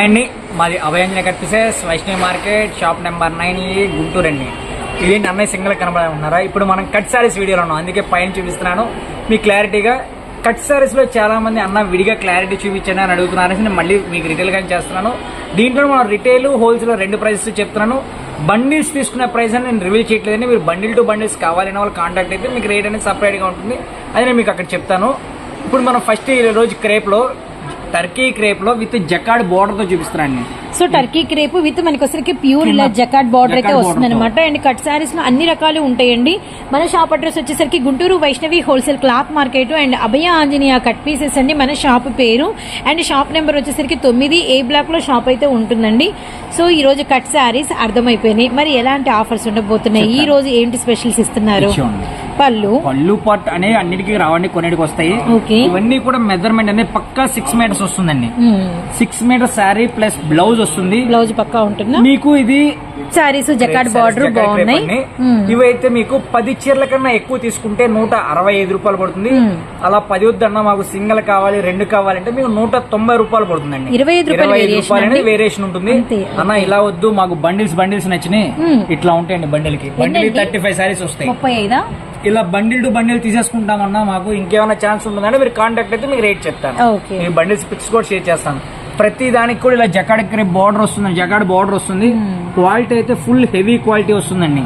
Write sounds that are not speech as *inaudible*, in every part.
అండి మాది అభయంజన cut pieces Vaishnavi market shop number nine ఈ గుంటూరు అండి. ఇదేంటి అన్నయ్య సింగిల్ కనబడే ఉన్నారా ఇప్పుడు మనం కట్ సారీస్ వీడియోలో ఉన్నాం. అందుకే పైన చూపిస్తున్నాను. మీ క్లారిటీగా కట్ సారీస్లో చాలామంది అన్న విడిగా క్లారిటీ చూపించండి అని అడుగుతున్నారు అనేసి నేను మళ్ళీ మీకు రిటైల్గా చేస్తున్నాను. దీంట్లో మనం రిటైల్ హోల్సేల్ రెండు ప్రైసెస్ చెప్తున్నాను. బండిల్స్ తీసుకునే ప్రైస్ అని నేను రివీల్ చేయట్లేదండి. మీరు బండిల్ టు బండిల్స్ కావాలనే వాళ్ళు కాంటాక్ట్ అయితే మీకు రేట్ అనేది సపరేట్గా ఉంటుంది. అది నేను మీకు అక్కడ చెప్తాను. ఇప్పుడు మనం ఫస్ట్ ఈ రోజు క్రేప్లో టర్కీ క్రేప్లో విత్ జకాడ్ బోర్డర్తో చూపిస్తున్నాను నేను. సో టర్కీ క్రేప్ విత్ మనకి వచ్చరికి ప్యూర్ ఇలా జకాట్ బార్డర్ అయితే వస్తుంది అనమాట అండ్ కట్ సారీస్లో అన్ని రకాలు ఉంటాయండి. మన షాప్ అడ్రస్ వచ్చేసరికి Guntur Vaishnavi wholesale cloth market and Abhaya Anjaneya cut pieces అండి మన షాప్ పేరు. అండ్ షాప్ నెంబర్ వచ్చేసరికి తొమ్మిది ఏ బ్లాక్లో షాప్ అయితే ఉంటుందండి. సో ఈ రోజు కట్ సారీస్ అర్థమైపోయినాయి. మరి ఎలాంటి ఆఫర్స్ ఉండబోతున్నాయి? ఈ రోజు ఏంటి స్పెషల్స్ ఇస్తున్నారు. పళ్ళు. పళ్ళు పట్ అనే అన్నిటికీ రావండి కొన్నిటికి వస్తాయి. ఇవన్నీ కూడా మెజర్మెంట్ అనేది పక్కా సిక్స్ మీటర్స్ వస్తుందండి. Six meter saree plus blouse వస్తుంది. బ్లౌజ్ పక్కా ఉంటుందా? మీకు ఇది సారీస్ జకాట్ బార్డర్ బాగున్నాయి. మ్మ్. ఇవైతే మీకు పది చీరల కన్నా ఎక్కువ తీసుకుంటే నూట అరవై ఐదు రూపాయలు పడుతుంది. అలా పది వద్దన్నా మాకు సింగిల్ కావాలి రెండు కావాలంటే మీకు నూట తొంభై రూపాయలు పడుతుందండి. ఇరవై ఐదు రూపాయలు? వేరియేషన్ ఉంటుంది. అన్న ఇలా వద్దు మాకు బండిల్స్ బండిల్స్ నచ్చినాయి. మ్మ్. ఇట్లా ఉంటాయండి బండిల్కి బండిల్? థర్టీ ఫైవ్ సారీస్ వస్తాయి. ముప్పై ఐదా? ఇలా బండిల్ టు బండిల్ తీసేసుకుంటామన్నా మాకు ఇంకేమైనా ఛాన్స్ ఉంటుందంటే మీరు కాంటాక్ట్ అయితే మీకు రేట్ చెప్తాను. మీ బండిల్స్ పిక్స్ కూడా షేర్ చేస్తాను. ప్రతి దానికి కూడా ఇలా జకాడ్ బార్డర్ వస్తుంది జకాడ్ బార్డర్ వస్తుంది. క్వాలిటీ అయితే ఫుల్ హెవీ క్వాలిటీ వస్తుందండి.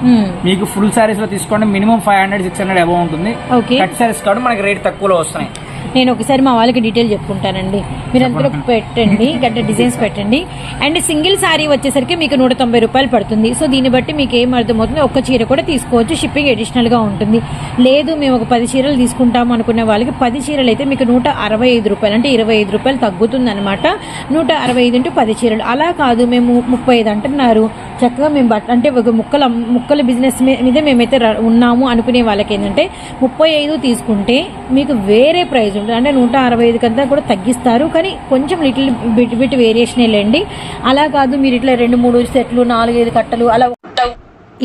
మీకు ఫుల్ సారీస్లో తీసుకోండి minimum five hundred six hundred above ఉంటుంది. ఓకే. కట్ సారీస్ కాబట్టి మనకి రేట్ తక్కువలో వస్తున్నాయి. నేను ఒకసారి మా వాళ్ళకి డీటెయిల్ చెప్పుకుంటానండి. మీరు అందులో పెట్టండి గడ్డ డిజైన్స్ *laughs* పెట్టండి. అండ్ సింగిల్ సారీ వచ్చేసరికి మీకు నూట తొంభై రూపాయలు పడుతుంది. సో దీన్ని బట్టి మీకు ఏం అర్థమవుతుంది? ఒక్క చీర కూడా తీసుకోవచ్చు. షిప్పింగ్ అడిషనల్గా ఉంటుంది. లేదు మేము ఒక పది చీరలు తీసుకుంటాము అనుకునే వాళ్ళకి పది చీరలు అయితే మీకు నూట అరవై ఐదు రూపాయలు అంటే ఇరవై ఐదు రూపాయలు తగ్గుతుంది అనమాట నూట అరవై ఐదు ఇంటూ పది చీరలు. అలా కాదు మేము ముప్పై ఐదు అంటున్నారు. చక్కగా మేము బట్ అంటే ఒక ముక్కల ముక్కల బిజినెస్ మీద మేమైతే ఉన్నాము అనుకునే వాళ్ళకి ఏంటంటే ముప్పై ఐదు తీసుకుంటే మీకు వేరే ప్రైస్ ఉంటుంది. అంటే నూట అరవై ఐదు కంతా కూడా తగ్గిస్తారు. కానీ కొంచెం లిటిల్ బిట్ బిట్ వేరియేషన్ వెళ్ళండి అలా కాదు మీరు ఇట్లా రెండు మూడు సెట్లు నాలుగైదు కట్టలు అలా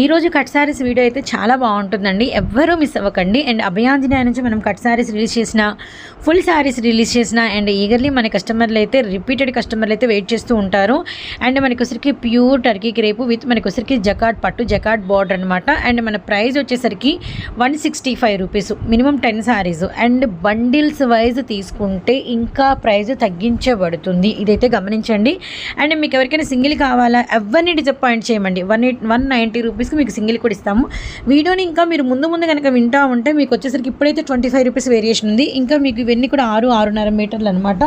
ఈ రోజు కట్ సారీస్ వీడియో అయితే చాలా బాగుంటుందండి. ఎవ్వరూ మిస్ అవ్వకండి. అండ్ అభయాంజనే నుంచి మనం కట్ సారీస్ రిలీజ్ చేసిన ఫుల్ సారీస్ రిలీజ్ చేసిన అండ్ ఈగర్లీ మన కస్టమర్లు అయితే రిపీటెడ్ కస్టమర్లు అయితే వెయిట్ చేస్తూ ఉంటారు. అండ్ మనకొసరికి ప్యూర్ టర్కీ క్రేపు విత్ మనకొసరికి జకాట్ పట్టు జకాట్ బార్డర్ అనమాట అండ్ మన ప్రైస్ వచ్చేసరికి one sixty five rupees minimum ten sarees and bundles wise తీసుకుంటే ఇంకా ప్రైస్ తగ్గించబడుతుంది. ఇదైతే గమనించండి. అండ్ మీకు ఎవరికైనా సింగిల్ కావాలా ఎవరిని డిసప్పాయింట్ చేయమండి? వన్ ఎయిట్ వన్ నైంటీ రూపీస్కి మీకు సింగిల్ కూడా ఇస్తాము. వీడియోని ఇంకా మీరు ముందు ముందు కనుక వింటా ఉంటే మీకు వచ్చేసరికి ఇప్పుడైతే ట్వంటీ ఫైవ్ రూపీస్ వేరియేషన్ ఉంది. ఇంకా మీకు ఇవన్నీ కూడా ఆరు ఆరున్నర మీటర్లు అనమాట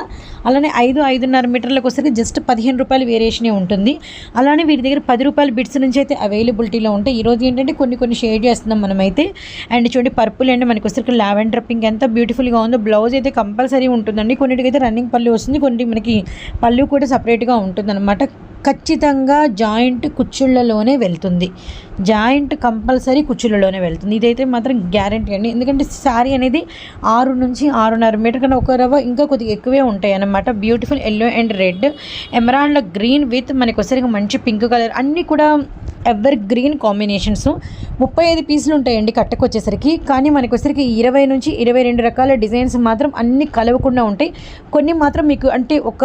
అలానే ఐదు ఐదున్నర మీటర్లకు వస్తే జస్ట్ పదిహేను రూపాయలు వేరియేషనే ఉంటుంది. అలానే వీరి దగ్గర పది రూపాయల బిట్స్ నుంచి అయితే అవైలబిలిటీలో ఉంటాయి. ఈరోజు ఏంటంటే కొన్ని కొన్ని షేడ్ చేస్తున్నాం మనమైతే. అండ్ చూడండి పర్పుల్ అండ్ మనకి వచ్చేసరికి లావెండర్ పింక్ ఎంత బ్యూటిఫుల్గా ఉందో. బ్లౌజ్ అయితే కంపల్సరీ ఉంటుందండి. కొన్నిటికైతే రన్నింగ్ పళ్ళు వస్తుంది. కొన్ని మనకి పళ్ళు కూడా సపరేట్గా ఉంటుందన్నమాట. ఖచ్చితంగా జాయింట్ కుచ్చుళ్ళలోనే వెళ్తుంది. జాయింట్ కంపల్సరీ కుచ్చులలోనే వెళ్తుంది. ఇదైతే మాత్రం గ్యారంటీ అండి. ఎందుకంటే శారీ అనేది ఆరు నుంచి ఆరున్నర మీటర్ కన్నా ఒక రవ్వ ఇంకా కొద్దిగా ఎక్కువే ఉంటాయి అన్నమాట. Beautiful yellow and red emerald green with మనకు వచ్చేసరికి మంచి పింక్ కలర్ అన్నీ కూడా ఎవర్ గ్రీన్ కాంబినేషన్స్ ముప్పై ఐదు పీసులు ఉంటాయండి కట్టకు వచ్చేసరికి కానీ మనకు వచ్చేసరికి ఇరవై నుంచి ఇరవై రెండు రకాల డిజైన్స్ మాత్రం అన్ని కలవకుండా ఉంటాయి. కొన్ని మాత్రం మీకు అంటే ఒక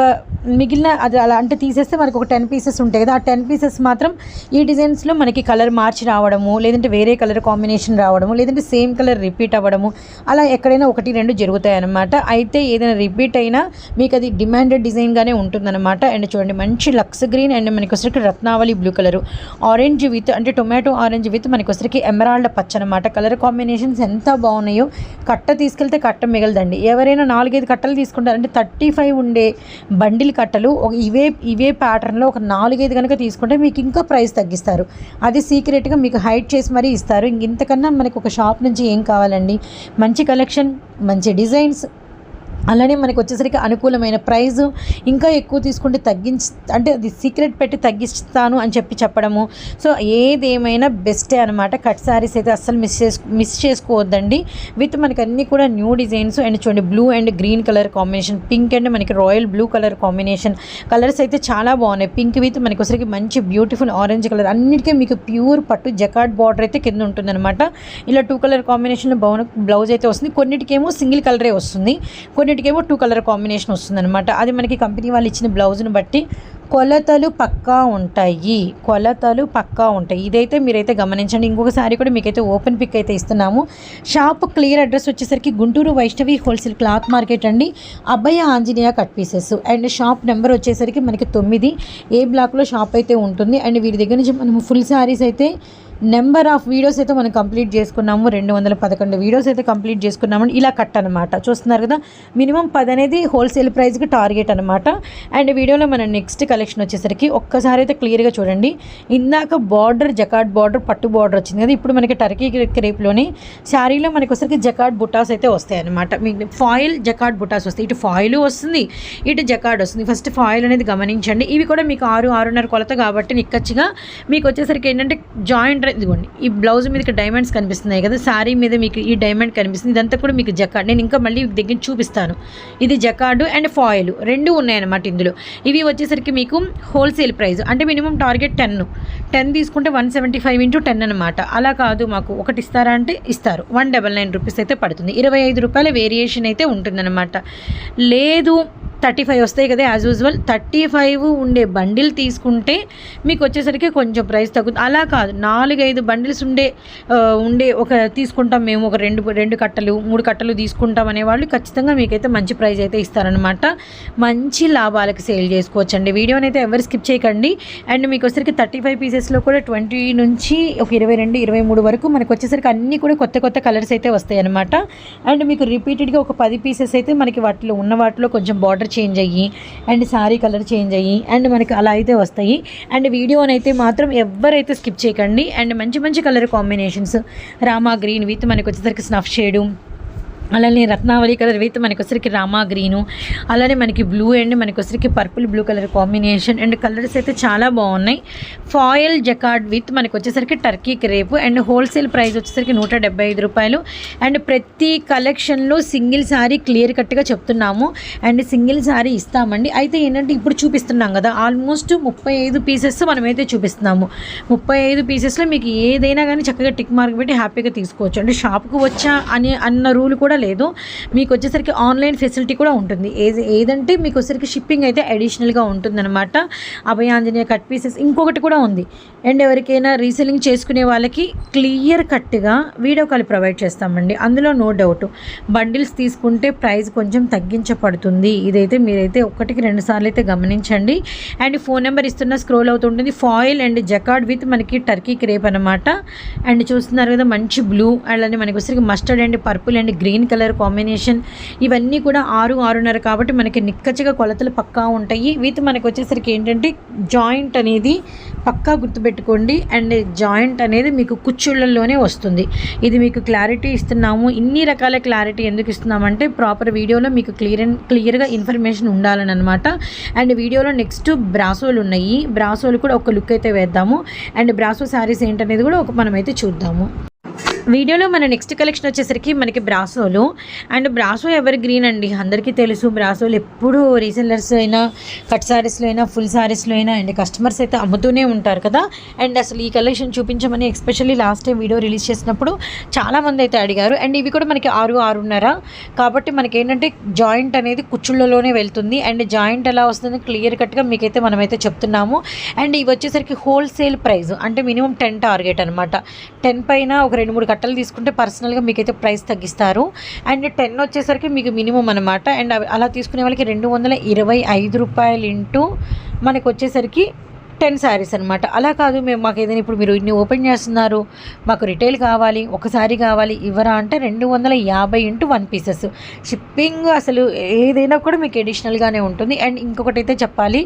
మిగిలిన అది అలా అంటే తీసేస్తే మనకు ఒక టెన్ పీసెస్ ఉంటాయి కదా. ఆ టెన్ పీసెస్ మాత్రం ఈ డిజైన్స్లో మనకి కలర్ మార్చి రావడము లేదంటే వేరే కలర్ కాంబినేషన్ రావడము లేదంటే సేమ్ కలర్ రిపీట్ అవ్వడము అలా ఎక్కడైనా ఒకటి రెండు జరుగుతాయి అన్నమాట అయితే ఏదైనా రిపీట్ అయినా మీకు అది డిమాండెడ్ డిజైన్గానే ఉంటుందన్నమాట. అండ్ చూడండి మంచి లక్స్ గ్రీన్ అండ్ మనకి వచ్చరికి Ratnavali blue colour. Orange with అంటే టొమాటో ఆరెంజ్ విత్ మనకి వచ్చరికి ఎమరాల్డ్ పచ్చ అనమాట కలర్ కాంబినేషన్స్ ఎంత బాగున్నాయో కట్ట తీసుకెళ్తే కట్ట మిగలదండి. ఎవరైనా నాలుగైదు కట్టలు తీసుకుంటారు అంటే థర్టీ ఫైవ్ ఉండే బండిల్ కట్టలు ఇవే ఇవే ప్యాటర్న్లో ఒక నాలుగైదు కనుక తీసుకుంటే మీకు ఇంకా ప్రైస్ తగ్గిస్తారు. అది యాక్యురేట్గా మీకు హైడ్ చేసి మరీ ఇస్తారు. ఇంక ఇంతకన్నా మనకు ఒక షాప్ నుంచి ఏం కావాలండి? మంచి కలెక్షన్ మంచి డిజైన్స్ అలానే మనకు వచ్చేసరికి అనుకూలమైన ప్రైస్. ఇంకా ఎక్కువ తీసుకుంటే తగ్గించి అంటే అది సీక్రెట్ పెట్టి తగ్గిస్తాను అని చెప్పి చెప్పడము. సో ఏదేమైనా బెస్టే అనమాట కట్ శారీస్ అయితే అస్సలు మిస్ చేసు మిస్ చేసుకోవద్దండి. విత్ మనకి అన్నీ కూడా న్యూ డిజైన్స్ అండ్ చూడండి blue and green colour combination pink and మనకి royal blue colour combination colours అయితే చాలా బాగున్నాయి. పింక్ విత్ మనకి వచ్చరికి మంచి బ్యూటిఫుల్ ఆరెంజ్ కలర్ అన్నిటికీ మీకు ప్యూర్ పట్టు జకాట్ బార్డర్ అయితే కింద ఉంటుందన్నమాట. ఇలా టూ కలర్ కాంబినేషన్ బ్లౌజ్ అయితే వస్తుంది. కొన్నిటికేమో సింగిల్ కలరే వస్తుంది. కొన్ని కొన్నిటికేమో టూ కలర్ కాంబినేషన్ వస్తుందనమాట అది మనకి కంపెనీ వాళ్ళు ఇచ్చిన బ్లౌజ్ని బట్టి కొలతలు పక్కా ఉంటాయి. కొలతలు పక్కా ఉంటాయి. ఇదైతే మీరైతే గమనించండి. ఇంకొకసారి కూడా మీకైతే ఓపెన్ పిక్ అయితే ఇస్తున్నాము. షాప్ క్లియర్ అడ్రస్ వచ్చేసరికి Guntur Vaishnavi wholesale cloth market అండి. Abbayya Anjaneya cut pieces and shop number వచ్చేసరికి మనకి తొమ్మిది. ఏ బ్లాక్లో షాప్ అయితే ఉంటుంది. అండ్ వీరి దగ్గర నుంచి మనం ఫుల్ శారీస్ అయితే నెంబర్ ఆఫ్ వీడియోస్ అయితే మనం కంప్లీట్ చేసుకున్నాము. రెండు వందల పదకొండు వీడియోస్ అయితే కంప్లీట్ చేసుకున్నాము. ఇలా కట్ అనమాట చూస్తున్నారు కదా మినిమం పది అనేది హోల్సేల్ ప్రైస్కి టార్గెట్ అనమాట అండ్ వీడియోలో మన నెక్స్ట్ కలెక్షన్ వచ్చేసరికి ఒక్కసారి అయితే క్లియర్గా చూడండి. ఇందాక బార్డర్ జకాట్ బార్డర్ పట్టు బార్డర్ వచ్చింది కదా ఇప్పుడు మనకి టర్కీ క్రేప్లోని శారీలో మనకి వచ్చరికి జకాట్ బుటాస్ అయితే వస్తాయి అనమాట మీకు ఫాయిల్ జకాట్ బుటాస్ వస్తాయి. ఇటు ఫాయిల్ వస్తుంది ఇటు జకాడ్ వస్తుంది. ఫస్ట్ ఫాయిల్ అనేది గమనించండి. ఇవి కూడా మీకు ఆరు ఆరున్నర కొలత కాబట్టి నిక్కచ్చిగా మీకు వచ్చేసరికి ఏంటంటే జాయింట్ ఇదిగోండి ఈ బ్లౌజ్ మీదకి డైమండ్స్ కనిపిస్తున్నాయి కదా శారీ మీద మీకు ఈ డైమండ్ కనిపిస్తుంది. ఇదంతా కూడా మీకు జకాడ్ నేను ఇంకా మళ్ళీ దగ్గర చూపిస్తాను. ఇది జకార్డు అండ్ ఫాయిల్ రెండు ఉన్నాయన్నమాట ఇందులో. ఇవి వచ్చేసరికి మీకు హోల్సేల్ ప్రైస్ అంటే మినిమం టార్గెట్ టెన్ టెన్ తీసుకుంటే one seventy five into ten అనమాట అలా కాదు మాకు ఒకటి ఇస్తారా అంటే ఇస్తారు. వన్ డబల్ నైన్ రూపీస్ అయితే పడుతుంది. ఇరవై ఐదు రూపాయల వేరియేషన్ అయితే ఉంటుందన్నమాట. లేదు థర్టీ ఫైవ్ వస్తాయి కదా యాజ్ యూజువల్ థర్టీ ఫైవ్ ఉండే బండిల్ తీసుకుంటే మీకు వచ్చేసరికి కొంచెం ప్రైస్ తగ్గుతుంది. అలా కాదు నాలుగు నాలుగైదు బండిల్స్ ఉండే ఉండే ఒక తీసుకుంటాం మేము ఒక రెండు రెండు కట్టలు మూడు కట్టలు తీసుకుంటాం అనే వాళ్ళు ఖచ్చితంగా మీకైతే మంచి ప్రైస్ అయితే ఇస్తారనమాట మంచి లాభాలకు సేల్ చేసుకోవచ్చు అండి వీడియోని అయితే ఎవరు స్కిప్ చేయకండి. అండ్ మీకు వచ్చేసరికి థర్టీ ఫైవ్ పీసెస్లో కూడా ట్వంటీ నుంచి ఒక ఇరవై రెండు ఇరవై మూడు వరకు మనకు వచ్చేసరికి అన్నీ కూడా కొత్త కొత్త కలర్స్ అయితే వస్తాయి అనమాట అండ్ మీకు రిపీటెడ్గా ఒక పది పీసెస్ అయితే మనకి వాటిలో ఉన్న వాటిలో కొంచెం బార్డర్ చేంజ్ అయ్యి అండ్ శారీ కలర్ చేంజ్ అయ్యి అండ్ మనకి అలా అయితే వస్తాయి. అండ్ వీడియోనైతే మాత్రం ఎవరైతే స్కిప్ చేయకండి. అండ్ అండ్ మంచి మంచి colour combinations. Rama green with మనకు వచ్చేసరికి స్నఫ్ షేడు. అలానే రత్నావళి కలర్ విత్ మనకి రామా గ్రీను అలానే మనకి బ్లూ అండ్ మనకి purple blue colour combination and colours అయితే చాలా బాగున్నాయి. ఫాయిల్ జకార్డ్ విత్ మనకి వచ్చేసరికి Turkey crepe and wholesale price వచ్చేసరికి నూట ఐదు రూపాయలు. అండ్ ప్రతి కలెక్షన్లో సింగిల్ శారీ క్లియర్ కట్గా చెప్తున్నాము. అండ్ సింగిల్ శారీ ఇస్తామండి. అయితే ఏంటంటే ఇప్పుడు చూపిస్తున్నాం కదా ఆల్మోస్ట్ ముప్పై ఐదు పీసెస్ మనమైతే చూపిస్తున్నాము. ముప్పై ఐదు పీసెస్లో మీకు ఏదైనా కానీ చక్కగా టిక్ మార్క్ పెట్టి హ్యాపీగా తీసుకోవచ్చు. అంటే షాప్కి వచ్చా అని అన్న రూల్ కూడా లేదు. మీకు వచ్చేసరికి ఆన్లైన్ ఫెసిలిటీ కూడా ఉంటుంది. ఏది ఏదంటే మీకు వచ్చేసరికి షిప్పింగ్ అయితే అడిషనల్గా ఉంటుందన్నమాట. అభయాంజనేయ కట్ పీసెస్ ఇంకొకటి కూడా ఉంది. అండ్ ఎవరికైనా రీసెల్లింగ్ చేసుకునే వాళ్ళకి క్లియర్ కట్గా వీడియో కాల్ ప్రొవైడ్ చేస్తామండి. అందులో నో డౌట్. బండిల్స్ తీసుకుంటే ప్రైస్ కొంచెం తగ్గించబడుతుంది. ఇదైతే మీరైతే ఒకటికి రెండు సార్లు అయితే గమనించండి. అండ్ ఫోన్ నెంబర్ ఇస్తున్న స్క్రోల్ అవుతుంటుంది. ఫాయిల్ అండ్ జకాడ్ విత్ మనకి టర్కీ క్రేప్ అనమాట అండ్ చూస్తున్నారు కదా మంచి బ్లూ అలానే మనకి వచ్చరికి mustard and purple and green colour combination ఇవన్నీ కూడా ఆరు ఆరున్నర కాబట్టి మనకి నిక్కచ్చిగా కొలతలు పక్కా ఉంటాయి. విత్ మనకు వచ్చేసరికి ఏంటంటే జాయింట్ అనేది పక్కా గుర్తుపెట్టుకోండి. అండ్ జాయింట్ అనేది మీకు కుచ్చుళ్ళల్లోనే వస్తుంది. ఇది మీకు క్లారిటీ ఇస్తున్నాము. ఇన్ని రకాల క్లారిటీ ఎందుకు ఇస్తున్నామంటే ప్రాపర్ వీడియోలో మీకు క్లియర్ క్లియర్గా ఇన్ఫర్మేషన్ ఉండాలని అనమాట అండ్ వీడియోలో నెక్స్ట్ బ్రాసోలు ఉన్నాయి. బ్రాసోలు కూడా ఒక లుక్ అయితే వేద్దాము. అండ్ బ్రాసో శారీస్ ఏంటనేది కూడా ఒక మనమైతే చూద్దాము. వీడియోలో మన నెక్స్ట్ కలెక్షన్ వచ్చేసరికి మనకి బ్రాసోలు. అండ్ బ్రాసో ఎవర్ గ్రీన్ అండి? అందరికీ తెలుసు. బ్రాసోలు ఎప్పుడూ రీసెల్లర్స్ అయినా కట్ సారీస్లో అయినా ఫుల్ సారీస్లో అయినా అండ్ కస్టమర్స్ అయితే అమ్ముతూనే ఉంటారు కదా. అండ్ అసలు ఈ కలెక్షన్ చూపించమని especially last time video release చేసినప్పుడు చాలామంది అయితే అడిగారు. అండ్ ఇవి కూడా మనకి ఆరు ఆరున్నర. కాబట్టి మనకి ఏంటంటే జాయింట్ అనేది కుచ్చుళ్ళలోనే వెళ్తుంది. అండ్ జాయింట్ ఎలా వస్తుంది? క్లియర్ కట్గా మీకైతే మనమైతే చెప్తున్నాము. అండ్ ఇవి వచ్చేసరికి హోల్సేల్ ప్రైస్. అంటే మినిమం టెన్ టార్గెట్ అనమాట టెన్ పైన ఒక రెండు మూడు కట్టలు తీసుకుంటే పర్సనల్గా మీకైతే ప్రైస్ తగ్గిస్తారు. అండ్ టెన్ వచ్చేసరికి మీకు మినిమం అనమాట అండ్ అవి అలా తీసుకునే వాళ్ళకి రెండు వందల ఇరవై ఐదు రూపాయలు ఇంటూ మనకు వచ్చేసరికి టెన్ శారీస్ అనమాట అలా కాదు మేము మాకు ఏదైనా ఇప్పుడు మీరు ఇన్ని ఓపెన్ చేస్తున్నారు మాకు రిటైల్ కావాలి ఒకసారి కావాలి ఇవ్వరా అంటే రెండు వందల యాభై ఇంటూ వన్ పీసెస్ షిప్పింగ్ అసలు ఏదైనా కూడా మీకు ఎడిషనల్గానే ఉంటుంది. అండ్ ఇంకొకటి అయితే చెప్పాలి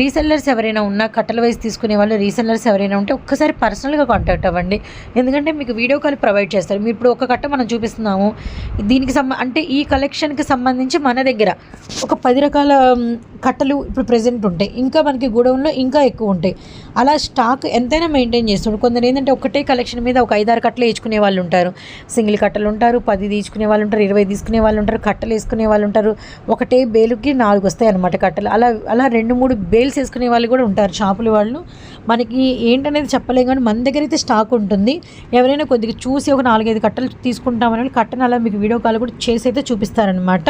రీసెల్లర్స్ ఎవరైనా ఉన్నా కట్టల వైజ్ తీసుకునే వాళ్ళు రీసెల్లర్స్ ఎవరైనా ఉంటే ఒక్కసారి పర్సనల్గా కాంటాక్ట్ అవ్వండి. ఎందుకంటే మీకు వీడియో కాల్ ప్రొవైడ్ చేస్తారు. మీరు ఇప్పుడు ఒక కట్ట మనం చూపిస్తున్నాము దీనికి సంబ అంటే ఈ కలెక్షన్కి సంబంధించి మన దగ్గర ఒక పది రకాల కట్టలు ఇప్పుడు ప్రజెంట్ ఉంటాయి. ఇంకా మనకి గూడౌన్లో ఇంకా ఎక్కువ ఉంటాయి అలా స్టాక్ ఎంతైనా మెయింటైన్ చేస్తుండ్రు కొందరు ఏంటంటే ఒకటే కలెక్షన్ మీద ఒక ఐదారు కట్టలు వేసుకునే వాళ్ళు ఉంటారు. సింగిల్ కట్టలు ఉంటారు పది తీసుకునే వాళ్ళు ఉంటారు ఇరవై తీసుకునే వాళ్ళు ఉంటారు కట్టలు వేసుకునే వాళ్ళు ఉంటారు. ఒకటే బేలుకి నాలుగు వస్తాయి అనమాట కట్టలు. అలా అలా రెండు మూడు బేల్స్ వేసుకునే వాళ్ళు కూడా ఉంటారు షాపుల వాళ్ళు. మనకి ఏంటనేది చెప్పలేం కానీ మన దగ్గర అయితే స్టాక్ ఉంటుంది. ఎవరైనా కొద్దిగా చూసి ఒక నాలుగైదు కట్టలు తీసుకుంటామని కట్టను అలా మీకు వీడియో కాల్ కూడా చేసి అయితే చూపిస్తారనమాట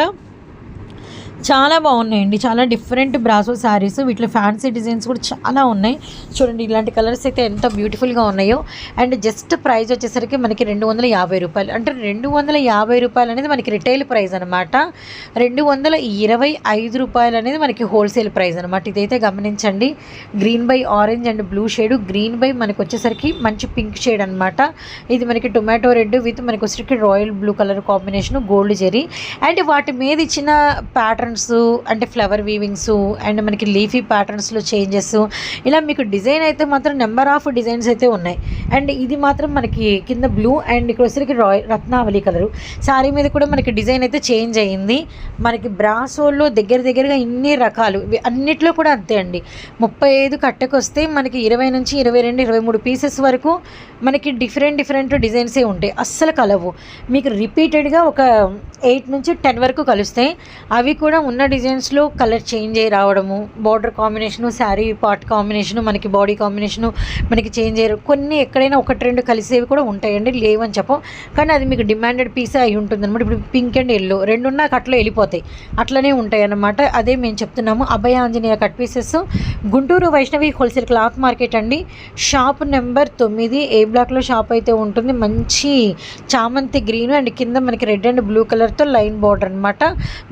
చాలా బాగున్నాయండి. చాలా డిఫరెంట్ బ్రాసో శారీస్ వీటిలో ఫ్యాన్సీ డిజైన్స్ కూడా చాలా ఉన్నాయి. చూడండి ఇలాంటి కలర్స్ అయితే ఎంత బ్యూటిఫుల్గా ఉన్నాయో. అండ్ జస్ట్ ప్రైస్ వచ్చేసరికి మనకి రెండు వందల యాభై రూపాయలు. అంటే రెండు వందల యాభై రూపాయలు అనేది మనకి రిటైల్ ప్రైస్ అనమాట రెండు వందల ఇరవై ఐదు రూపాయలు అనేది మనకి హోల్సేల్ ప్రైస్ అనమాట ఇదైతే గమనించండి. Green by orange and blue shade green by మనకు వచ్చేసరికి మంచి పింక్ షేడ్ అనమాట ఇది మనకి టొమాటో రెడ్ విత్ మనకి వచ్చేసరికి royal blue colour combination gold zari and వాటి మీద ఇచ్చిన ప్యాటర్న్ ప్యాటర్న్స్ అంటే ఫ్లవర్ వీవింగ్స్ అండ్ మనకి లీఫీ ప్యాటర్న్స్లో చేంజెస్ ఇలా మీకు డిజైన్ అయితే మాత్రం నెంబర్ ఆఫ్ డిజైన్స్ అయితే ఉన్నాయి. అండ్ ఇది మాత్రం మనకి కింద బ్లూ అండ్ ఇక్కడ వచ్చేసరికి రాయ్ రత్నావళి కలరు శారీ మీద కూడా మనకి డిజైన్ అయితే చేంజ్ అయ్యింది. మనకి బ్రాసోల్లో దగ్గర దగ్గరగా ఇన్ని రకాలు. ఇవి అన్నిట్లో కూడా అంతే అండి. ముప్పై ఐదు కట్టకు వస్తే మనకి ఇరవై నుంచి ఇరవై రెండు ఇరవై మూడు పీసెస్ వరకు మనకి డిఫరెంట్ డిఫరెంట్ డిజైన్సే ఉంటాయి. అస్సలు కలవు. మీకు రిపీటెడ్గా ఒక ఎయిట్ నుంచి టెన్ వరకు కలుస్తాయి. అవి కూడా ఉన్న డిజైన్స్లో కలర్ చేంజ్ అయ్యి రావడము border combination saree part combination మనకి బాడీ కాంబినేషను మనకి చేంజ్ అయ్యారు కొన్ని ఎక్కడైనా ఒకటి రెండు కలిసేవి కూడా ఉంటాయండి లేవని చెప్పం. కానీ అది మీకు డిమాండెడ్ పీస్ అయి ఉంటుంది అనమాట ఇప్పుడు పింక్ అండ్ ఎల్లో రెండున్నా కట్లో వెళ్ళిపోతాయి. అట్లనే ఉంటాయి అన్నమాట అదే మేము చెప్తున్నాము. Abhaya Anjaneya cut pieces Guntur Vaishnavi wholesale cloth market అండి. షాప్ నెంబర్ తొమ్మిది. ఏ బ్లాక్లో షాప్ అయితే ఉంటుంది మంచి చామంతి గ్రీన్ అండ్ కింద మనకి రెడ్ అండ్ బ్లూ కలర్తో లైన్ బార్డర్ అనమాట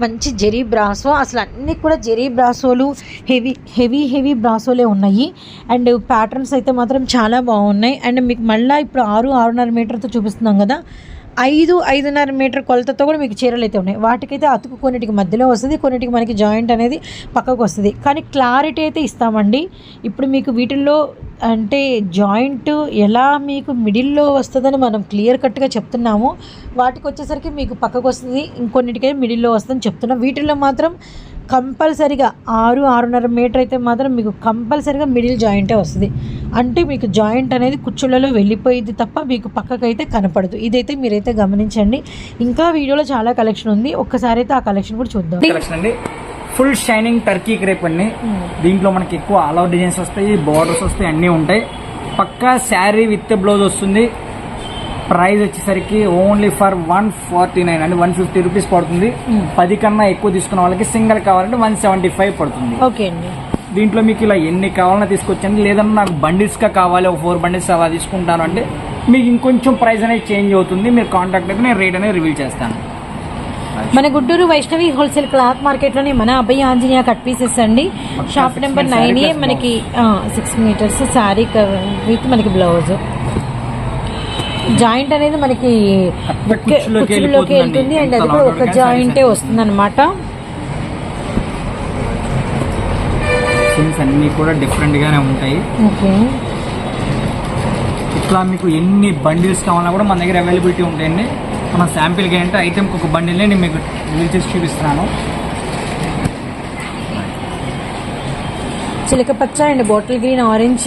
మంచి జెరీ బ్రాసో అసలు అన్నీ కూడా జెరీ బ్రాసోలు హెవీ హెవీ హెవీ బ్రాసోలే ఉన్నాయి. అండ్ ప్యాటర్న్స్ అయితే మాత్రం చాలా బాగున్నాయి. అండ్ మీకు మళ్ళీ ఇప్పుడు ఆరు ఆరున్నర మీటర్తో చూపిస్తున్నాం కదా. ఐదు ఐదున్నర మీటర్ కొలతతో కూడా మీకు చీరలు అయితే ఉన్నాయి. వాటికైతే అతుకు కొన్నిటికి మధ్యలో వస్తుంది కొన్నిటికి మనకి జాయింట్ అనేది పక్కకు వస్తుంది. కానీ క్లారిటీ అయితే ఇస్తామండి. ఇప్పుడు మీకు వీటిల్లో అంటే జాయింట్ ఎలా మీకు మిడిల్లో వస్తుందని మనం క్లియర్ కట్గా చెప్తున్నాము. వాటికి వచ్చేసరికి మీకు పక్కకు వస్తుంది ఇంకొన్నిటికైతే మిడిల్లో వస్తుందని చెప్తున్నాం. వీటిల్లో మాత్రం కంపల్సరిగా ఆరు ఆరున్నర మీటర్ అయితే మాత్రం మీకు కంపల్సరిగా మిడిల్ జాయింటే వస్తుంది. అంటే మీకు జాయింట్ అనేది కుచ్చుళ్ళలో వెళ్ళిపోయింది తప్ప మీకు పక్కకైతే కనపడదు. ఇదైతే మీరైతే గమనించండి. ఇంకా వీడియోలో చాలా కలెక్షన్ ఉంది. ఒక్కసారి అయితే ఆ కలెక్షన్ కూడా చూద్దాం. కలెక్షన్ అండి. ఫుల్ షైనింగ్ టర్కీ క్రేప్ అండి. దీంట్లో మనకి ఎక్కువ ఆల్ అవుట్ డిజైన్స్ వస్తాయి బార్డర్స్ వస్తాయి అన్నీ ఉంటాయి. పక్కా శారీ విత్ బ్లౌజ్ వస్తుంది. ప్రైస్ వచ్చేసరికి only for one forty nine అంటే వన్ ఫిఫ్టీ రూపీస్ పడుతుంది. పది కన్నా ఎక్కువ తీసుకున్న వాళ్ళకి సింగిల్ కావాలంటే వన్ సెవెంటీ ఫైవ్ పడుతుంది. ఓకే అండి. దీంట్లో మీకు ఇలా ఎన్ని కావాలన్నా తీసుకొచ్చండి. లేదన్నా నాకు బండిల్స్గా కావాలి ఒక ఫోర్ బండిల్స్ అలా తీసుకుంటాను అంటే మీకు ఇంకొంచెం ప్రైస్ అనేది చేంజ్ అవుతుంది. మీరు కాంటాక్ట్ అయితే నేను రేట్ అనేది రివీల్ చేస్తాను. మన గుంటూరు వైష్ణవి హోల్సేల్ క్లాత్ మార్కెట్లోనే మన అభయ ఆంజనేయ కట్ పీసెస్ అండి. షాప్ నెంబర్ నైన్ ఏ మనకి సిక్స్ మీటర్స్ శారీ విత్ మనకి బ్లౌజ్ జాయింట్ అనేది మనకి వెళ్ళిపోతుందండి. వెళ్తుంది అండ్ అది కూడా ఒక జాయింటే వస్తుంది అనమాట సిమ్స్ అన్నీ కూడా డిఫరెంట్గానే ఉంటాయి. ఓకే. ఇట్లా మీకు ఎన్ని బండిల్స్ కావాలన్నా కూడా మన దగ్గర అవైలబిలిటీ ఉంటాయండి. మన శాంపిల్కి ఏంటంటే ఐటెంకి ఒక బండిల్ని నేను మీకు రివీల్ చేసి చూపిస్తున్నాను. చిలక పచ్చ and bottle green orange.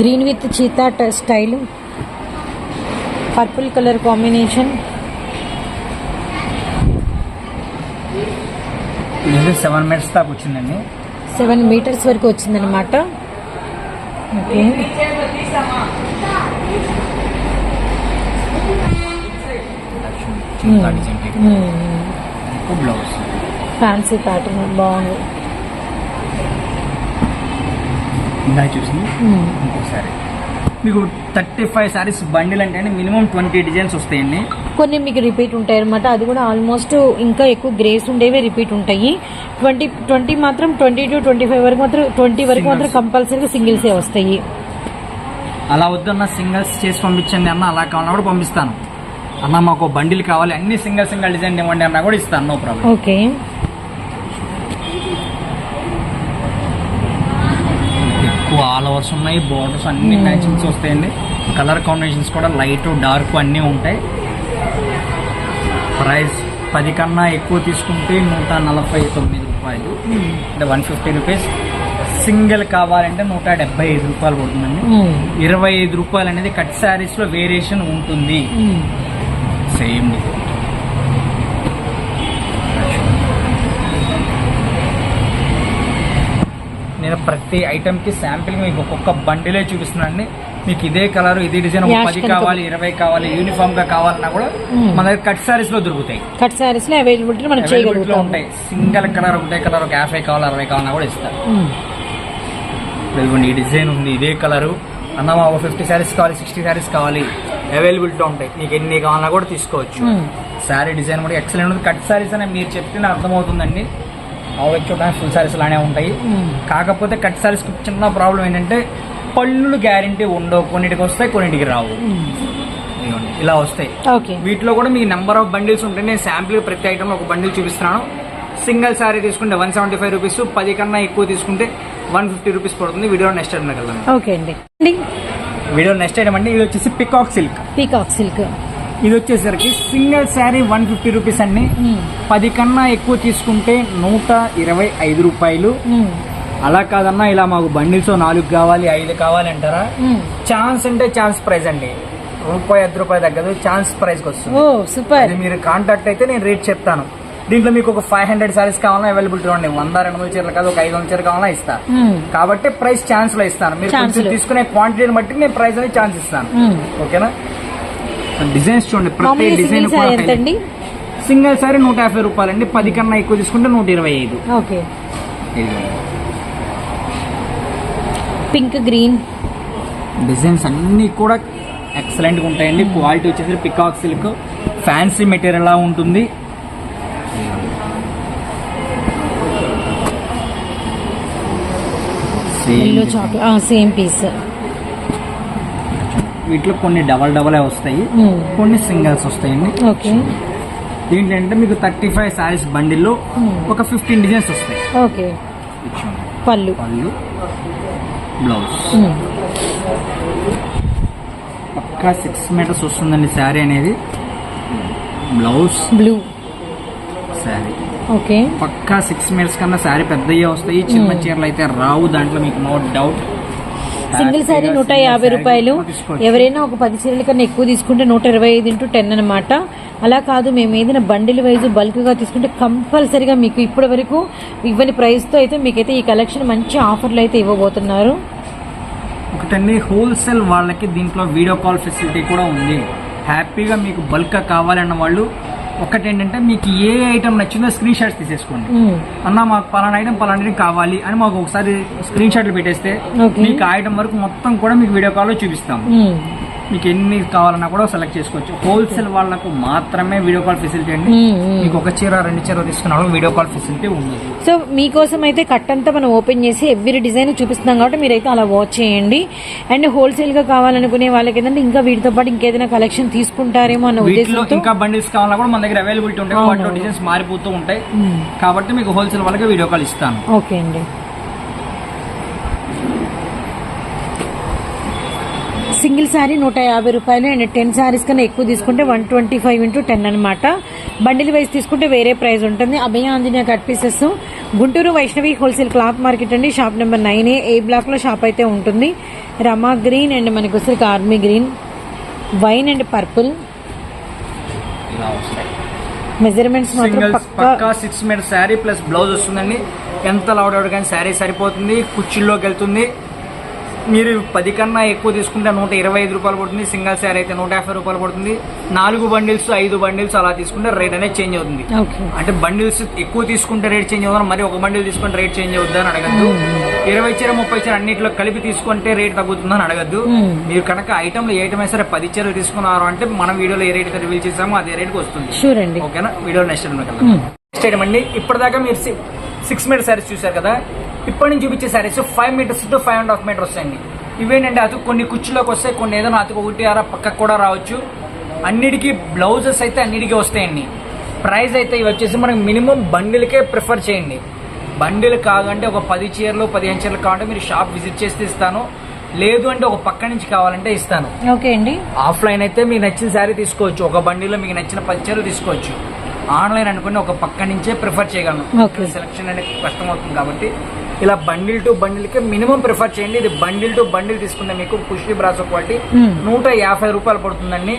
Green with cheetah style. Purple colour combination. ఇది సెవెన్ మినిట్స్ దాకా వచ్చిందండి. సెవెన్ మీటర్స్ వరకు వచ్చిందనమాట ఓకే. బ్లౌజ్. ఫ్యాన్సీ ప్యాటర్న్ బాగుంది. ఇందాక చూసింది. ఇంకోసారి. మీకు థర్టీ ఫైవ్ సారీస్ బండిల్ అంటే మినిమం ట్వంటీ డిజైన్స్ వస్తాయండి. కొన్ని మీకు రిపీట్ ఉంటాయి అనమాట అది కూడా ఆల్మోస్ట్ ఇంకా ఎక్కువ గ్రేస్ ఉండేవి రిపీట్ ఉంటాయి. ట్వంటీ ట్వంటీ మాత్రం ట్వంటీ టు ట్వంటీ ఫైవ్ వరకు మాత్రం ట్వంటీ వరకు మాత్రం. కంపల్సరీగా సింగిల్సే వస్తాయి. అలా వద్దన్న సింగిల్స్ చేసి పంపించండి అన్న అలా కావాలన్నా కూడా పంపిస్తాను. అన్న మాకు బండిల్ కావాలి అన్ని సింగిల్ సింగిల్ డిజైన్ ఇవ్వండి అన్నా కూడా ఇస్తాను నో ప్రాబ్లం ఓకే ఓవర్స్ ఉన్నాయి బోర్డర్స్ అన్ని మ్యాచింగ్స్ వస్తాయండి. కలర్ కాంబినేషన్స్ కూడా లైట్ డార్క్ అన్నీ ఉంటాయి. ప్రైస్ పది కన్నా ఎక్కువ తీసుకుంటే నూట నలభై తొమ్మిది రూపాయలు. అంటే వన్ ఫిఫ్టీ రూపీస్ సింగిల్ కావాలంటే నూట డెబ్బై ఐదు రూపాయలు పడుతుందండి. ఇరవై ఐదు రూపాయలు అనేది కట్ శారీస్లో వేరియేషన్ ఉంటుంది. సేమ్ నేను ప్రతి ఐటమ్కి శాంపిల్ మీకు ఒక్కొక్క బండిలే చూపిస్తున్నానండి. మీకు ఇదే కలర్ ఇదే డిజైన్ పది. కావాలి ఇరవై కావాలి యూనిఫామ్గా కావాలన్నా కూడా. మన దగ్గర కట్ సారీస్లో దొరుకుతాయి. కట్ సారీస్లో అవైలబిలిటీ మనం చేయగలుగుతాం. ఉంటాయి. సింగిల్ కలర్ ఒకటే కలర్ ఒక యాభై కావాలి అరవై కావాలన్నా కూడా ఇస్తారు. ఇదిగోండి ఈ డిజైన్ ఉంది ఇదే కలరు అన్న ఒక ఫిఫ్టీ శారీస్ కావాలి సిక్స్టీ శారీస్ కావాలి. అవైలబిలిటీ ఉంటాయి. మీకు ఎన్ని కావాలన్నా కూడా తీసుకోవచ్చు. శారీ డిజైన్ కూడా ఎక్సలెంట్ ఉంది. కట్ శారీస్ అనే మీరు చెప్తే అర్థమవుతుందండి. అవి చూడడానికి ఫుల్ శారీస్ లానే ఉంటాయి. కాకపోతే కట్ శారీస్ చిన్న ప్రాబ్లం ఏంటంటే పళ్ళులు గ్యారంటీ ఉండవు. కొన్నిటికి వస్తాయి కొన్నిటికి రావు. ఇలా వస్తాయి. ఓకే. వీటిలో కూడా మీకు నెంబర్ ఆఫ్ బండిల్స్ ఉంటాయి నేను శాంపిల్ ప్రతి ఐటమ్ ఒక బండిల్ చూపిస్తున్నాను. సింగిల్ శారీ తీసుకుంటే వన్ సెవెంటీ ఫైవ్ రూపీస్ పది కన్నా ఎక్కువ తీసుకుంటే వన్ ఫిఫ్టీ రూపీస్ పడుతుంది. వీడియో నెక్స్ట్ ఐటమ్ ఓకే అండి. వీడియో నెక్స్ట్ ఐటమ్ అండి. ఇది వచ్చేసి పికాక్ సిల్క్ పీకాక్ సిల్క్ ఇది వచ్చేసరికి single saree one fifty rupees అండి. పది కన్నా ఎక్కువ తీసుకుంటే నూట ఇరవై ఐదు రూపాయలు. అలా కాదన్నా ఇలా మాకు బండిల్స్ నాలుగు కావాలి ఐదు కావాలి అంటారా. ఛాన్స్ అంటే ఛాన్స్ ప్రైస్ అండి రూపాయి ఐదు రూపాయలు తగ్గదు ఛాన్స్ ప్రైస్కి వస్తుంది సూపర్ మీరు కాంటాక్ట్ అయితే నేను రేట్ చెప్తాను దీంట్లో మీకు ఒక ఫైవ్ హండ్రెడ్ సారీస్ కావాలన్నా అవైలబిలిటీ ఉండండి వంద రెండు వందల చీరలు కాదు ఒక ఐదు వందల చీర కావాలన్నా ఇస్తా. కాబట్టి ప్రైస్ ఛాన్స్లో ఇస్తాను మీరు. తీసుకునే క్వాంటిటీని బట్టి నేను ప్రైస్ అనేది ఛాన్స్ ఇస్తాను. ఓకేనా డిజైన్స్ చూడండి ప్రతి డిజైన్ సింగిల్ సారీ ఎంత అండి సింగిల్ సారీ నూట యాభై రూపాయలండి పది కన్నా ఎక్కువ తీసుకుంటే నూట ఇరవై ఐదు. ఓకే. Pink green. డిజైన్స్ అన్ని కూడా ఎక్సలెంట్గా ఉంటాయండి. క్వాలిటీ వచ్చేసి పికాక్ సిల్క్ ఫ్యాన్సీ మెటీరియల్ లా ఉంటుంది. సేమ్ పీస్ వీటిలో కొన్ని డబల్ డబల్ వస్తాయి. కొన్ని సింగిల్స్ వస్తాయండి దీంట్లో అంటే మీకు థర్టీ ఫైవ్ సారీస్ బండిల్లో. ఒక ఫిఫ్టీన్ డిజైన్స్ వస్తాయి. ఓకే. పళ్ళు. పళ్ళు బ్లౌజ్. పక్కా సిక్స్ మీటర్స్ వస్తుందండి శారీ అనేది. బ్లౌజ్. బ్లూ. శారీ. ఓకే. పక్కా సిక్స్ మీటర్స్ కన్నా శారీ పెద్దయ్యే వస్తాయి. చిన్న. చీరలు అయితే రావు. దాంట్లో మీకు నో డౌట్ సింగిల్ శారీ నూట యాభై రూపాయలు. ఎవరైనా ఒక పది చీరల కన్నా ఎక్కువ తీసుకుంటే నూట ఇరవై ఐదు ఇంటూ టెన్ అనమాట అలా కాదు మేము ఏదైనా బండిల్ వైజ్ బల్క్గా తీసుకుంటే కంపల్సరీగా మీకు ఇప్పటి వరకు ఇవ్వని ప్రైస్తో అయితే మీకైతే ఈ కలెక్షన్ మంచి ఆఫర్లు అయితే ఇవ్వబోతున్నారు. ఒకటండి హోల్సేల్ వాళ్ళకి దీంట్లో వీడియో కాల్ ఫెసిలిటీ కూడా ఉంది. హ్యాపీగా మీకు బల్క్ కావాలన్న వాళ్ళు ఒకటి ఏంటంటే మీకు ఏ ఐటమ్ నచ్చిందో స్క్రీన్ షాట్స్ తీసేసుకోండి. అన్న మాకు పలానా ఐటమ్ పలానా కావాలి అని మాకు ఒకసారి స్క్రీన్ షాట్లు పెట్టేస్తే. మీకు ఆ ఐటమ్ వరకు మొత్తం కూడా మీకు వీడియో కాల్లో చూపిస్తాం. మీకు ఎన్ని కావాలన్నా కూడా సెలెక్ట్ చేసుకోవచ్చు. హోల్సేల్ వాళ్ళకు మాత్రమే వీడియో కాల్ ఫెసిలిటీ అండి. మీకు ఒక చీర రెండు చీర తీసుకున్నాడు వీడియో కాల్ ఫెసిలిటీ ఉంది. సో మీకోసం అయితే కట్ అంతా మనం ఓపెన్ చేసి ఎవ్రీ డిజైన్ చూపిస్తున్నాం కాబట్టి మీరైతే అలా వాచ్ చేయండి. అండ్ హోల్సేల్గా కావాలనుకునే వాళ్ళకి ఏంటంటే ఇంకా వీటితో పాటు ఇంకేదైనా కలెక్షన్ తీసుకుంటారేమో అన్న వీటిలో ఉద్దేశంతో. ఇంకా బండిల్స్ కావాలన్నా కూడా మన దగ్గర అవైలబిలిటీ ఉంటాయి. వాటిలో డిజైన్స్ మారిపోతూ ఉంటాయి. కాబట్టి మీకు హోల్సేల్ వాళ్ళకి వీడియో కాల్ ఇస్తాను. ఓకే అండి. సింగిల్ శారీ నూట యాభై రూపాయలు అండ్ టెన్ శారీస్ కన్నా ఎక్కువ తీసుకుంటే one twenty five into ten అనమాట బండిల్ వైజ్ తీసుకుంటే వేరే ప్రైస్ ఉంటుంది. Abhaya Anjaneya cut pieces Guntur Vaishnavi wholesale cloth market అండి. Shop number nine A A బ్లాక్లో షాప్ అయితే ఉంటుంది. రమా గ్రీన్ అండ్ మనకి వచ్చేసరికి army green. Wine and purple. Measurements మాత్రం పక్కా six meter saree plus blouse వస్తుందండి. ఎంత లౌడ్ కానీ శారీ సరిపోతుంది. కుర్చీల్లోకి వెళ్తుంది. మీరు పది కన్నా ఎక్కువ తీసుకుంటే నూట ఇరవై ఐదు రూపాయలు పడుతుంది. సింగిల్ శారీ అయితే నూట యాభై రూపాయలు పడుతుంది. నాలుగు బండిల్స్ ఐదు బండిల్స్ అలా తీసుకుంటే రేట్ అనేది చేంజ్ అవుతుంది. అంటే బండిల్స్ ఎక్కువ తీసుకుంటే రేట్ చేంజ్ అవుతుంది? మరి ఒక బండిల్ తీసుకుంటే రేట్ చేంజ్ అవుతుందా అని అడగద్దు. ఇరవై చీర ముప్పై చీర అన్నింటిలో కలిపి తీసుకుంటే రేట్ తగ్గుతుందని అడగద్దు. మీరు కనుక ఐటమ్లో ఏ ఐటమ్ సరే పది చీరలు తీసుకున్నారు అంటే మనం వీడియోలో ఏ రేట్ అయితే రివీల్ చేసామో అదే రేట్కి వస్తుంది. ఓకేనా? Video next. నెక్స్ట్ ఐటమ్ అండి. ఇప్పటిదాకా మీరు సిక్స్ మీటర్ శారీస్ చూసారు కదా? ఇప్పటి నుంచి చూపించే sarees five meters to five and half meter వస్తాయండి. ఇవేంటంటే అతుకు కొన్ని కుర్చీలోకి వస్తాయి కొన్ని ఏదైనా అతుకు ఒకటి అర పక్కకు కూడా రావచ్చు. అన్నిటికీ బ్లౌజెస్ అయితే అన్నిటికీ వస్తాయండి. ప్రైస్ అయితే ఇవి వచ్చేసి మనకి మినిమం బండిల్కే ప్రిఫర్ చేయండి. బండిల్ కాదంటే ఒక పది చీరలు పదిహేను చీరలు కావాలంటే మీరు షాప్ విజిట్ చేస్తే ఇస్తాను. లేదు అంటే ఒక పక్క నుంచి కావాలంటే ఇస్తాను. ఓకే అండి. ఆఫ్లైన్ అయితే మీకు నచ్చిన శారీ తీసుకోవచ్చు. ఒక బండిలో మీకు నచ్చిన పది చీరలు తీసుకోవచ్చు. ఆన్లైన్ అనుకుని ఒక పక్క నుంచే ప్రిఫర్ చేయగలను. సెలక్షన్ అనేది కష్టం అవుతుంది కాబట్టి ఇలా బండిల్ టు బండిల్కి మినిమం ప్రిఫర్ చేయండి. ఇది బండిల్ టు బండిల్ తీసుకుంటే మీకు పుష్టి బ్రాసో క్వాలిటీ. నూట యాభై రూపాయలు పడుతుందండి.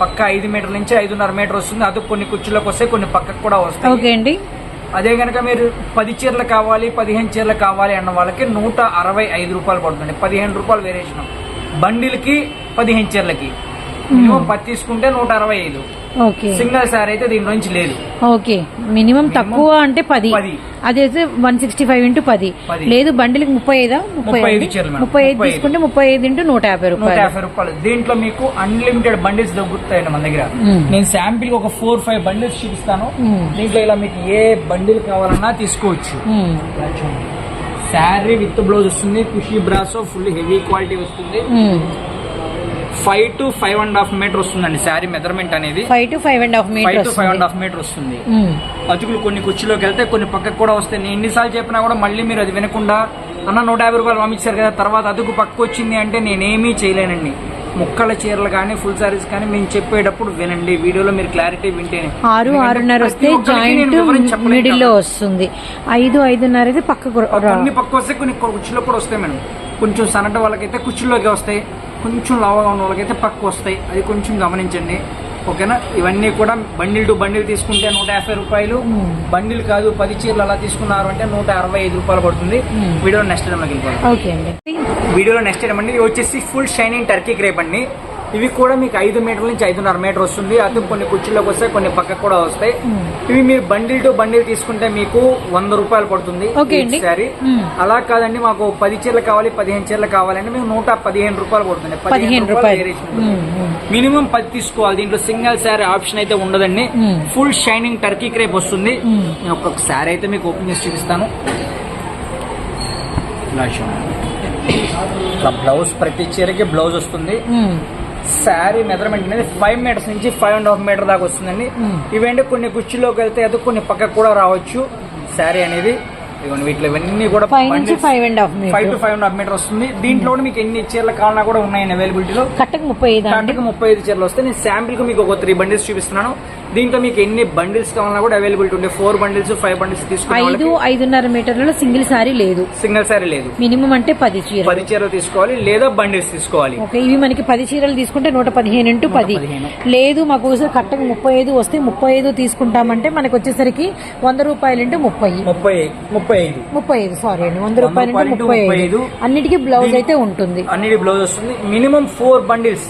పక్క ఐదు మీటర్ నుంచి ఐదున్నర మీటర్ వస్తుంది. అది కొన్ని కుర్చీలోకి వస్తాయి కొన్ని పక్కకు కూడా వస్తాయి. ఓకే అండి. అదే కనుక మీరు పది చీరలు కావాలి పదిహేను చీరలు కావాలి అన్న వాళ్ళకి నూట అరవై ఐదు రూపాయలు పడుతుంది పదిహేను రూపాయలు వేరియేషన్ బండిల్కి పదిహేను చీరలకి. మినిమం పది తీసుకుంటే నూట అరవై ఐదు. సింగిల్ సారీ అయితే దీని నుంచి లేదు ఓకే మినిమం తక్కువ అంటే పది. అదైతే వన్ సిక్స్టీ ఫైవ్ ఇంటూ పది. లేదు బండిలకి ముప్పై ఐదా ముప్పై ఐదు. ముప్పై ఐదు. తీసుకుంటే ముప్పై ఐదు ఇంటూ నూట యాభై నూట రూపాయలు యాభై రూపాయలు దీంట్లో మీకు అన్లిమిటెడ్ బండిల్స్ దొరుకుతాయండి మన దగ్గర. నేను శాంపిల్ ఒక ఫోర్ ఫైవ్ బండిల్స్ చూపిస్తాను. దీంట్లో ఇలా మీకు ఏ బండిల్ కావాలన్నా తీసుకోవచ్చు శారీ విత్ బ్లౌజ్ వస్తుంది Khushi brasso full heavy quality వస్తుంది. Five to five and half meter వస్తుందండి శారీ మెజర్మెంట్ అనేది. Five to five and half five meter to five and half meter వస్తుంది. అతుకులు కొన్ని కుర్చీలోకి వెళ్తే కొన్ని పక్కకు కూడా వస్తాయి నేను ఎన్నిసార్లు చెప్పినా కూడా మళ్ళీ మీరు అది వినకుండా అన్న నూట యాభై రూపాయలు పంపించారు కదా తర్వాత అతుకు పక్కకు వచ్చింది అంటే నేనేమీ చేయలేనండి. ముక్కల చీరలు కానీ ఫుల్ సారీస్ కానీ మేము చెప్పేటప్పుడు వినండి. వీడియోలో మీరు క్లారిటీ వింటేనే ఆరు ఆరున్నర వస్తే జాయింట్ మిడిల్లో. వస్తుంది. ఐదు ఐదున్నర అయితే పక్కకు కొన్ని పక్క వస్తే కొన్ని కుర్చీలో కూడా వస్తాయి మేడం. కొంచెం సన్నట వాళ్ళకైతే కుర్చీలోకి వస్తాయి. కొంచెం లావుగా ఉన్న వాళ్ళకైతే పక్క వస్తాయి అది కొంచెం గమనించండి. ఓకేనా? ఇవన్నీ కూడా బండిల్ టు బండిల్ తీసుకుంటే నూట యాభై రూపాయలు. మ్మ్. బండిల్ కాదు పది చీరలు అలా తీసుకున్నారు అంటే నూట అరవై ఐదు రూపాయలు పడుతుంది. వీడియో నెక్స్ట్ టైంలోకి వీడియోలో నెక్స్ట్ టైం అండి. వచ్చేసి ఫుల్ షైనింగ్ టర్కీ క్రేప్ అండి ఇవి కూడా మీకు ఐదు మీటర్ల నుంచి ఐదున్నర మీటర్ వస్తుంది. అది కొన్ని కుర్చీలోకి వస్తాయి కొన్ని పక్కకు కూడా వస్తాయి. ఇవి మీరు బండిల్ టు బండిల్ తీసుకుంటే మీకు వంద రూపాయలు పడుతుంది మ్మ్. అలా కాదండి మాకు పది చీరలు కావాలి పదిహేను చీరలు కావాలంటే మీకు నూట పదిహేను రూపాయలు పడుతుంది. పదిహేను రూపాయలు. మినిమం పది తీసుకోవాలి. దీంట్లో సింగిల్ శారీ ఆప్షన్ అయితే ఉండదండి. ఫుల్ షైనింగ్ టర్కీ క్రేప్ వస్తుంది. నేను ఒక్కొక్క శారీ అయితే మీకు ఓపెన్ చేసి చూపిస్తాను. ఇట్లా బ్లౌజ్ ప్రతి చీరకి బ్లౌజ్ వస్తుంది. శారీ మెజర్మెంట్ అనేది ఫైవ్ మీటర్స్ నుంచి ఫైవ్ అండ్ హాఫ్ మీటర్ దాకా వస్తుందండి. ఇవేంటి? కొన్ని కుర్చీలోకి వెళ్తే అది కొన్ని పక్కకు కూడా రావచ్చు. శారీ అనేది ఇదిగోండి వీటిలో ఇవన్నీ కూడా ఫైవ్ నుంచి five and half five to five and half meter వస్తుంది. దీంట్లో మీకు ఎన్ని చీరలు కావాలన్నా కూడా ఉన్నాయండి అవైలబిలిటీలో కట్టకు ముప్పై ఐదు దాంట్లోకి ముప్పై ఐదు చీరలు వస్తే నేను శాంపిల్కు మీకు ఒక త్రీ బండిల్స్ చూపిస్తున్నాను. దీంట్లో మీకు ఎన్ని బండిల్స్ కావాలన్నా కూడా అవైలబిలిటీ ఉంటాయి ఫోర్ బండిల్స్ ఫైవ్ బండిల్స్ తీసుకునే ఐదు ఐదున్నర మీటర్లలో సింగిల్ సారీ లేదు. సింగిల్ సారీ లేదు. మినిమం అంటే పది చీరలు. పది చీరలు తీసుకోవాలి లేదా బండిల్స్ తీసుకోవాలి. ఓకే ఇవి మనకి పది చీరలు తీసుకుంటే నూట పదిహేను ఇంటూ పది. లేదు మాకు ఒకసారి కట్టకు ముప్పై ఐదు వస్తే ముప్పై ఐదు తీసుకుంటామంటే మనకి వచ్చేసరికి వంద రూపాయలు ఇంటూ ముప్పై. ముప్పై ముప్పై ఐదు. ముప్పై ఐదు సారీ అండి. వంద రూపాయలు ఇంటూ ఇంటూ ముప్పై ఐదు. అన్నిటికీ బ్లౌజ్ అయితే ఉంటుంది. అన్నిటి బ్లౌజ్ వస్తుంది. మినిమం ఫోర్ బండిల్స్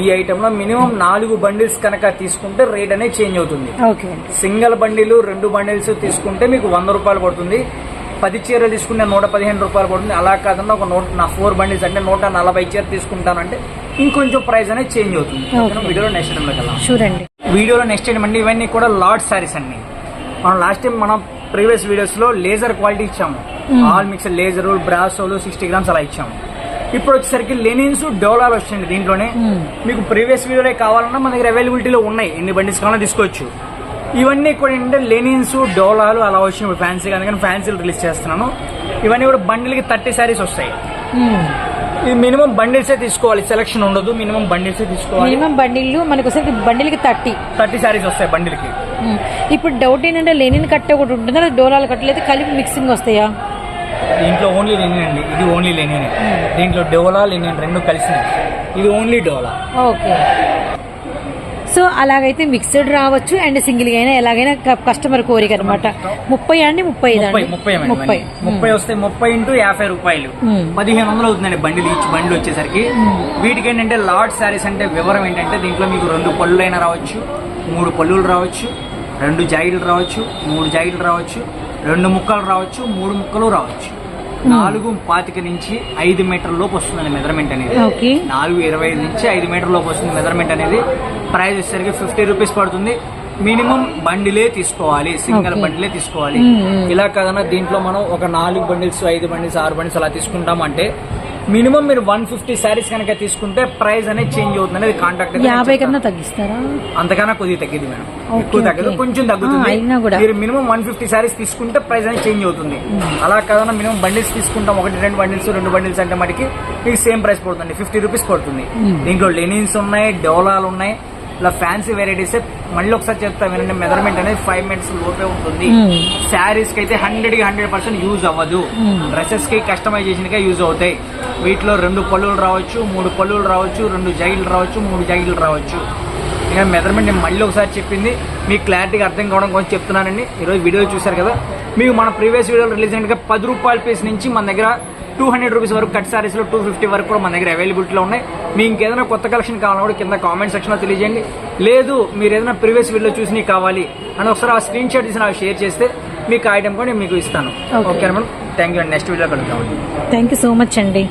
ఈ ఐటమ్లో మినిమం నాలుగు బండిల్స్ కనుక తీసుకుంటే రేట్ అనేది చేంజ్ అవుతుంది. అండి సింగిల్ బండిలు రెండు బండిల్స్ తీసుకుంటే మీకు వంద రూపాయలు పడుతుంది. పది చీరలు తీసుకుంటే నూట పదిహేను రూపాయలు పడుతుంది. అలా కాకుండా ఒక నూట నా ఫోర్ బండిల్స్ అంటే నూట నలభై చీర తీసుకుంటానంటే ఇంకొంచెం ప్రైస్ అనేది చేంజ్ అవుతుంది? వీడియోలో నెక్స్ట్ టైంలోకి చూడండి వీడియోలో నెక్స్ట్ ఏంటంటే ఇవన్నీ కూడా లార్డ్ సారీస్ అండి. మనం లాస్ట్ టైం మనం ప్రీవియస్ వీడియోస్లో లేజర్ క్వాలిటీ ఇచ్చాము. ఆల్ మిక్స్ లేజర్ బ్రాసోలు సిక్స్టీ గ్రామ్స్ అలా ఇచ్చాము. ఇప్పుడు వచ్చేసరికి లెనిన్స్ డోలాలు వచ్చింది దీంట్లోనే. మీకు ప్రీవియస్ వీడియోలో కావాలన్నా మన దగ్గర అవైలబిలిటీలో ఉన్నాయి. ఎన్ని బండిస్ కావాలన్నా తీసుకోవచ్చు. ఇవన్నీ కూడా ఏంటంటే లెనిన్స్ డోలాలు అలా వచ్చినాయి ఇప్పుడు ఫ్యాన్సీ అందుకని ఫ్యాన్సీలు రిలీజ్ చేస్తున్నాను. ఇవన్నీ కూడా బండిల్కి థర్టీ శారీస్ వస్తాయి. ఇది మినిమం బండిల్సే తీసుకోవాలి. సెలక్షన్ ఉండదు. మినిమం బండిల్సే తీసుకోవాలి. మినిమం బండిల్ మనకు ఒకసారి బండిల్కి థర్టీ. థర్టీ శారీస్ వస్తాయి బండిల్కి. ఇప్పుడు డౌట్ ఏంటంటే లెనిన్ కట్ట ఒకటి ఉంటుందా? డోలాలు కట్టలేదు? కలిపి మిక్సింగ్ వస్తాయా? దీంట్లో ఓన్లీ లెనిన్ అండి. ఇది ఓన్లీ లెనిన్ దీంట్లో డోలా లెనిన్ రెండు కలిసినాయి ఇది ఓన్లీ డోలా. ఓకే. సో అలాగైతే మిక్స్డ్ రావచ్చు అండ్ సింగిల్ అయినా ఎలాగైనా కస్టమర్ కోరిక అనమాట ముప్పై అండి ముప్పై ముప్పై? ముప్పై ముప్పై. వస్తే ముప్పై ఇంటూ యాభై రూపాయలు. పదిహేను వందలు అవుతుందండి బండిల్ ఈచ్ బండిల్ వచ్చేసరికి. వీటికి ఏంటంటే లార్డ్ శారీస్ అంటే వివరం ఏంటంటే దీంట్లో మీకు రెండు పళ్ళు అయినా రావచ్చు మూడు పళ్ళులు రావచ్చు రెండు జాయిలు రావచ్చు మూడు జాయిలు రావచ్చు రెండు ముక్కలు రావచ్చు మూడు ముక్కలు రావచ్చు. నాలుగు పాతిక నుంచి ఐదు మీటర్ల లోపు వస్తుందండి మెజర్మెంట్ అనేది. నాలుగు ఇరవై ఐదు నుంచి ఐదు మీటర్ లోపు వస్తుంది మెజర్మెంట్ అనేది. ప్రైస్ వచ్చేసరికి ఫిఫ్టీ రూపీస్ పడుతుంది. మినిమం బండిలే తీసుకోవాలి సింగిల్. బండిలే తీసుకోవాలి. ఇలా కాదన్నా దీంట్లో మనం ఒక నాలుగు బండిల్స్ ఐదు బండిల్స్ ఆరు బండిల్స్ అలా తీసుకుంటాం అంటే మినిమం మీరు వన్ ఫిఫ్టీ శారీస్ కనుక తీసుకుంటే ప్రైస్ అనేది చేంజ్ అవుతుంది అనేది కాంటాక్ట్ యాభై కన్నా తగ్గిస్తారా? అంతకన్నా కొద్దిగా తగ్గింది మేడం. ఎక్కువ తగ్గదు. కొంచెం తగ్గుతుంది. మీరు మినిమం వన్ ఫిఫ్టీ శారీస్ తీసుకుంటే ప్రైస్ అనేది చేంజ్ అవుతుంది. అలా కాదన్నా మినిమం బండిల్స్ తీసుకుంటాం. ఒకటి రెండు బండిల్స్ రెండు బండిల్స్ అంటే మనకి మీకు సేమ్ ప్రైస్ పడుతుంది. ఫిఫ్టీ రూపీస్ పడుతుంది. దీంట్లో లెనిన్స్ ఉన్నాయి డోలాలు ఉన్నాయి. ఇలా ఫ్యాన్సీ వెరైటీస్ మళ్ళీ ఒకసారి చెప్తా వినండి. మెజర్మెంట్ అనేది ఫైవ్ మినిట్స్ లోపే ఉంటుంది. Hmm. శారీస్కి అయితే హండ్రెడ్కి హండ్రెడ్ పర్సెంట్ యూజ్ అవ్వదు. Hmm. డ్రెస్సెస్కి కస్టమైజేషన్కి యూజ్ అవుతాయి. వీటిలో రెండు పళ్ళులు రావచ్చు మూడు పళ్ళులు రావచ్చు రెండు జైలు రావచ్చు మూడు జైలు రావచ్చు. ఇంకా మెజర్మెంట్ నేను మళ్ళీ ఒకసారి చెప్పింది. మీకు క్లారిటీగా అర్థం కావడం కోసం చెప్తున్నానండి. ఈరోజు వీడియో చూశారు కదా. మీకు మన ప్రీవియస్ వీడియో రిలీజ్ అయినట్టుగా పది రూపాయల పీస్ నుంచి మన దగ్గర టూ హండ్రెడ్ రూపీస్ వరకు కట్ సారీస్లో టూ ఫిఫ్టీ వరకు కూడా మన దగ్గర అవైలబిలిటీలో ఉన్నాయి. మీకు ఇంకేదైనా కొత్త కలెక్షన్ కావాలన్నా కూడా కింద కామెంట్ సెక్షన్లో తెలియజేయండి. లేదు మీరు ఏదైనా ప్రీవియస్ వీడియో చూసి నీకు కావాలి అని ఒకసారి ఆ స్క్రీన్ షాట్ తీసి నాకు షేర్ చేస్తే మీకు ఐటమ్ కూడా నేను మీకు ఇస్తాను. ఓకే. మేడం థ్యాంక్ యూ అండి. నెక్స్ట్ వీడియో కలుద్దామండి. థ్యాంక్ యూ సో మచ్ అండి.